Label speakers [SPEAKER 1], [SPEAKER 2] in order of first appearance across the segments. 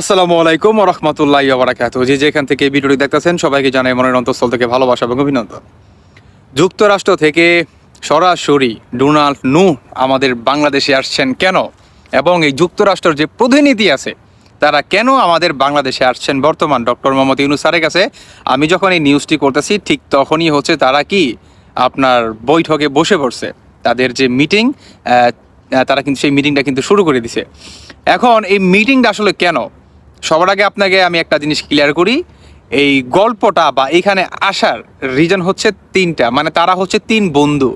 [SPEAKER 1] আসসালামু আলাইকুম রহমতুল্লাহ বারাকাতু যে যেখান থেকে ভিডিওটি দেখতেছেন, সবাইকে জানাই মনের অন্তঃস্থল থেকে ভালোবাসা এবং অভিনন্দন। যুক্তরাষ্ট্র থেকে সরাসরি ডোনাল্ড নু আমাদের বাংলাদেশে আসছেন কেন? এবং এই যুক্তরাষ্ট্রের যে প্রতিনিধি আছে, তারা কেন আমাদের বাংলাদেশে আসছেন? বর্তমান ডক্টর মোহাম্মদ ইউনুস স্যারের কাছে আমি যখন এই নিউজটি করতেছি, ঠিক তখনই হচ্ছে তারা কি আপনার বৈঠকে বসে পড়ছে। তাদের যে মিটিং তারা কিন্তু সেই মিটিংটা কিন্তু শুরু করে দিছে। এখন এই মিটিংটা আসলে কেন? সবার আগে আপনাকে আমি একটা জিনিস ক্লিয়ার করি। এই গল্পটা বা এখানে আসার রিজন হচ্ছে তিনটা মানে তারা হচ্ছে তিন বন্ধু।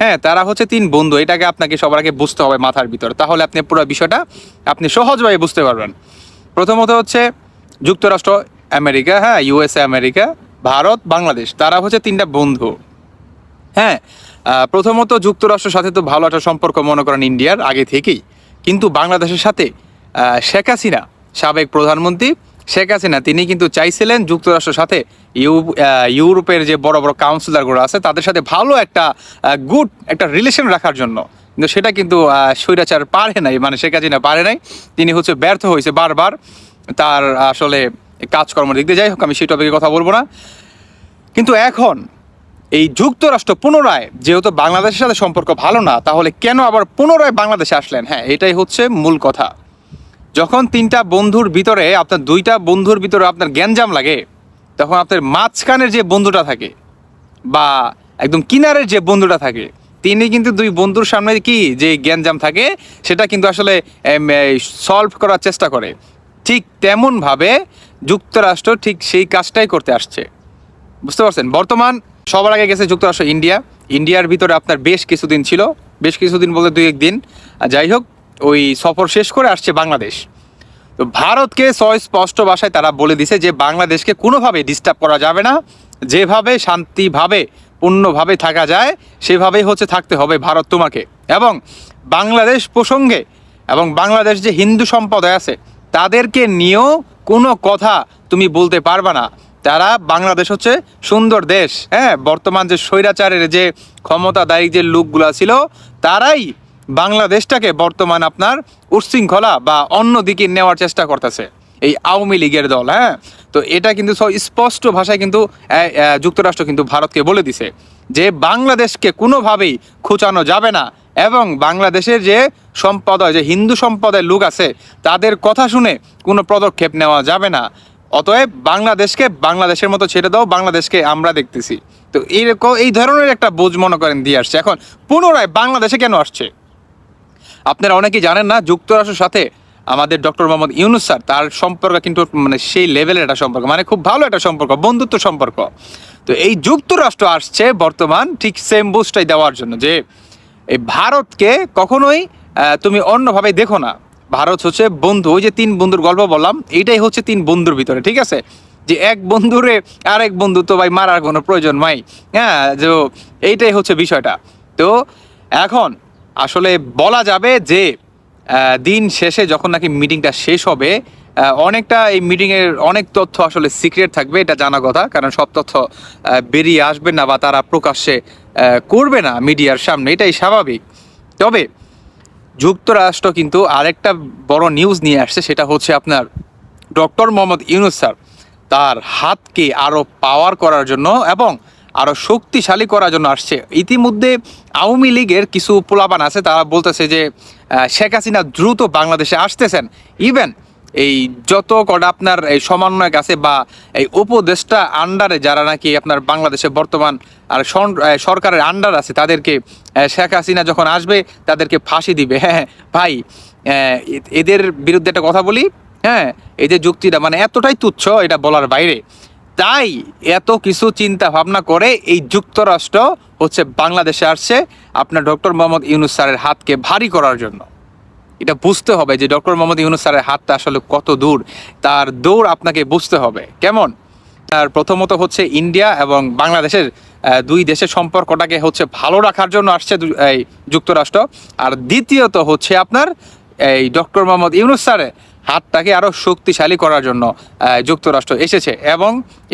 [SPEAKER 1] হ্যাঁ তারা হচ্ছে তিন বন্ধু, এটাকে আপনাকে সবার আগে বুঝতে হবে মাথার ভিতর। তাহলে আপনি পুরো বিষয়টা আপনি সহজভাবে বুঝতে পারবেন। প্রথমত হচ্ছে যুক্তরাষ্ট্র, আমেরিকা হ্যাঁ ইউএসএ আমেরিকা, ভারত, বাংলাদেশ, তারা হচ্ছে তিনটা বন্ধু। হ্যাঁ প্রথমত যুক্তরাষ্ট্রের সাথে তো ভালো একটা সম্পর্ক মনে করেন ইন্ডিয়ার আগে থেকেই। কিন্তু বাংলাদেশের সাথে শেখ হাসিনা সাবেক প্রধানমন্ত্রী শেখ হাসিনা, তিনি কিন্তু চাইছিলেন যুক্তরাষ্ট্রের সাথে ইউ ইউরোপের যে বড় বড় কাউন্সিলরগুলো আছে, তাদের সাথে ভালো একটা গুড একটা রিলেশন রাখার জন্য। কিন্তু সেটা কিন্তু স্বৈরাচার পারে নাই মানে শেখ হাসিনা পারে নাই। তিনি হচ্ছে ব্যর্থ হয়েছে বারবার। তার আসলে কাজকর্ম দিয়ে যাই হোক, আমি সেই টপিকে কথা বলব না। কিন্তু এখন এই যুক্তরাষ্ট্র পুনরায়, যেহেতু বাংলাদেশের সাথে সম্পর্ক ভালো না, তাহলে কেন আবার পুনরায় বাংলাদেশে আসলেন? হ্যাঁ এটাই হচ্ছে মূল কথা। যখন তিনটা বন্ধুর ভিতরে, আপনার দুইটা বন্ধুর ভিতরে আপনার গ্যাঞ্জাম লাগে, তখন আপনার মাঝখানের যে বন্ধুটা থাকে বা একদম কিনারের যে বন্ধুটা থাকে, তিনি কিন্তু দুই বন্ধুর সামনে কি যে গ্যাঞ্জাম থাকে, সেটা কিন্তু আসলে সলভ করার চেষ্টা করে। ঠিক তেমনভাবে যুক্তরাষ্ট্র ঠিক সেই কাজটাই করতে আসছে। বুঝতে পারছেন? বর্তমান সবার আগে গেছে যুক্তরাষ্ট্র, ইন্ডিয়া। ইন্ডিয়ার ভিতরে আপনার বেশ কিছুদিন ছিল, বেশ কিছুদিন বলতে দুই একদিন। যাই হোক ওই সফর শেষ করে আসছে বাংলাদেশ। তো ভারতকে স্পষ্ট ভাষায় তারা বলে দিছে যে বাংলাদেশকে কোনোভাবে ডিস্টার্ব করা যাবে না। যেভাবে শান্তিভাবে, পূর্ণভাবে থাকা যায়, সেভাবেই হচ্ছে থাকতে হবে ভারত তোমাকে। এবং বাংলাদেশ প্রসঙ্গে এবং বাংলাদেশ যে হিন্দু সম্প্রদায় আছে, তাদেরকে নিয়েও কোনো কথা তুমি বলতে পারবে না। তারা বাংলাদেশ হচ্ছে সুন্দর দেশ হ্যাঁ? বর্তমান যে স্বৈরাচারের যে ক্ষমতাদায়ী যে লোকগুলা ছিল, তারাই বাংলাদেশটাকে বর্তমান আপনার উচ্ছৃঙ্খলা বা অন্য দিকে নেওয়ার চেষ্টা করতেছে। এই আওয়ামী লীগের দল হ্যাঁ? তো এটা কিন্তু স্পষ্ট ভাষায় কিন্তু যুক্তরাষ্ট্র কিন্তু ভারতকে বলে দিছে যে বাংলাদেশকে কোনোভাবেই খুঁচানো যাবে না এবং বাংলাদেশের যে সম্প্রদায়, যে হিন্দু সম্প্রদায়ের লোক আছে, তাদের কথা শুনে কোনো পদক্ষেপ নেওয়া যাবে না। অতএব বাংলাদেশকে বাংলাদেশের মতো ছেড়ে দাও, বাংলাদেশকে আমরা দেখতেছি। তো এইরকম এই ধরনের একটা বোঝ মনে করেন দিয়ে আসছে। এখন পুনরায় বাংলাদেশে কেন আসছে? আপনারা অনেকেই জানেন না, যুক্তরাষ্ট্রের সাথে আমাদের ডক্টর মোহাম্মদ ইউনুস স্যার, তার সম্পর্ক কিন্তু মানে সেই লেভেলের একটা সম্পর্ক মানে খুব ভালো একটা সম্পর্ক, বন্ধুত্ব সম্পর্ক। তো এই যুক্তরাষ্ট্র আসছে বর্তমান ঠিক সেম বুস্টটাই দেওয়ার জন্য যে, এই ভারতকে কখনোই তুমি অন্যভাবে দেখো না। ভারত হচ্ছে বন্ধু, ওই যে তিন বন্ধুর গল্প বললাম, এইটাই হচ্ছে তিন বন্ধুর ভিতরে, ঠিক আছে? যে এক বন্ধুরে আরেক বন্ধু তো ভাই মারার কোনো প্রয়োজন নাই হ্যাঁ? যে এইটাই হচ্ছে বিষয়টা। তো এখন আসলে বলা যাবে যে দিন শেষে যখন নাকি মিটিংটা শেষ হবে অনেকটা এই মিটিংয়ের অনেক তথ্য আসলে সিক্রেট থাকবে, এটা জানা কথা, কারণ সব তথ্য বেরিয়ে আসবে না বা তারা প্রকাশ্যে করবে না মিডিয়ার সামনে, এটাই স্বাভাবিক। তবে যুক্তরাষ্ট্র কিন্তু আরেকটা বড় নিউজ নিয়ে আসছে, সেটা হচ্ছে আপনার ডক্টর মোহাম্মদ ইউনুস স্যার, তার হাতকে আরও পাওয়ার করার জন্য এবং আরও শক্তিশালী করার জন্য আসছে। ইতিমধ্যে আওয়ামী লীগের কিছু পোলাপান আছে, তারা বলতেছে যে শেখ হাসিনা দ্রুত বাংলাদেশে আসতেছেন। ইভেন এই যত কটা আপনার এই সমন্বয়ক আছে বা এই উপদেষ্টা আন্ডারে যারা নাকি আপনার বাংলাদেশে বর্তমান আর সরকারের আন্ডার আছে, তাদেরকে শেখ হাসিনা যখন আসবে, তাদেরকে ফাঁসি দিবে। হ্যাঁ ভাই এদের বিরুদ্ধে একটা কথা বলি। হ্যাঁ এদের যুক্তিটা মানে এতটাই তুচ্ছ এটা বলার বাইরে। তাই এত কিছু চিন্তা ভাবনা করে এই যুক্তরাষ্ট্র হচ্ছে বাংলাদেশে আসছে আপনার ডক্টর মোহাম্মদ ইউনুস স্যারের হাতকে ভারী করার জন্য। এটা বুঝতে হবে যে ডক্টর মোহাম্মদ ইউনুস স্যারের হাতটা আসলে কত দূর। তার দৌড় আপনাকে বুঝতে হবে। কেমন? আর প্রথমত হচ্ছে ইন্ডিয়া এবং বাংলাদেশের দুই দেশের সম্পর্কটাকে হচ্ছে ভালো রাখার জন্য আসছে এই যুক্তরাষ্ট্র। আর দ্বিতীয়ত হচ্ছে আপনার এই ডক্টর মোহাম্মদ ইউনুস স্যারের হাতটাকে আরও শক্তিশালী করার জন্য যুক্তরাষ্ট্র এসেছে এবং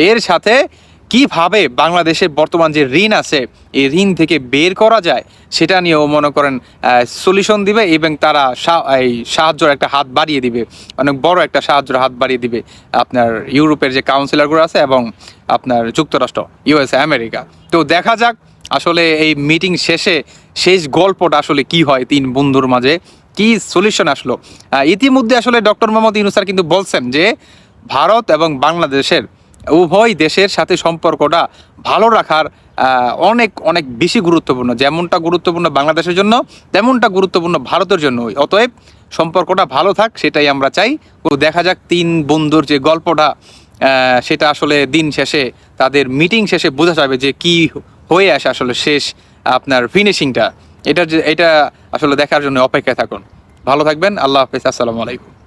[SPEAKER 1] এর সাথে কীভাবে বাংলাদেশের বর্তমান যে ঋণ আছে, এই ঋণ থেকে বের করা যায়, সেটা নিয়েও মনে করেন সলিউশন দিবে এবং তারা এই সাহায্যের একটা হাত বাড়িয়ে দিবে। অনেক বড় একটা সাহায্যের হাত বাড়িয়ে দিবে আপনার ইউরোপের যে কাউন্সিলরগুলো আছে এবং আপনার যুক্তরাষ্ট্র ইউএসএ আমেরিকা তো দেখা যাক, আসলে এই মিটিং শেষে শেষ গল্পটা আসলে কি হয় তিন বন্ধুর মাঝে। কি সলিউশন আসলো? ইতিমধ্যে আসলে ডক্টর মোহাম্মদ ইউনুস স্যার কিন্তু বলছেন যে ভারত এবং বাংলাদেশের, উভয় দেশের সাথে সম্পর্কটা ভালো রাখার অনেক অনেক বেশি গুরুত্বপূর্ণ। যেমনটা গুরুত্বপূর্ণ বাংলাদেশের জন্য, তেমনটা গুরুত্বপূর্ণ ভারতের জন্য অতএব সম্পর্কটা ভালো থাক, সেটাই আমরা চাই। ও দেখা যাক তিন বন্ধুর যে গল্পটা সেটা আসলে দিন শেষে, তাদের মিটিং শেষে বোঝা যাবে যে কি হয়ে আসে আসলে শেষ, আপনার ফিনিশিংটা এটা এটা আসলে দেখার জন্য অপেক্ষায় থাকুন। ভালো থাকবেন আল্লাহ হাফিজ আসসালামু আলাইকুম।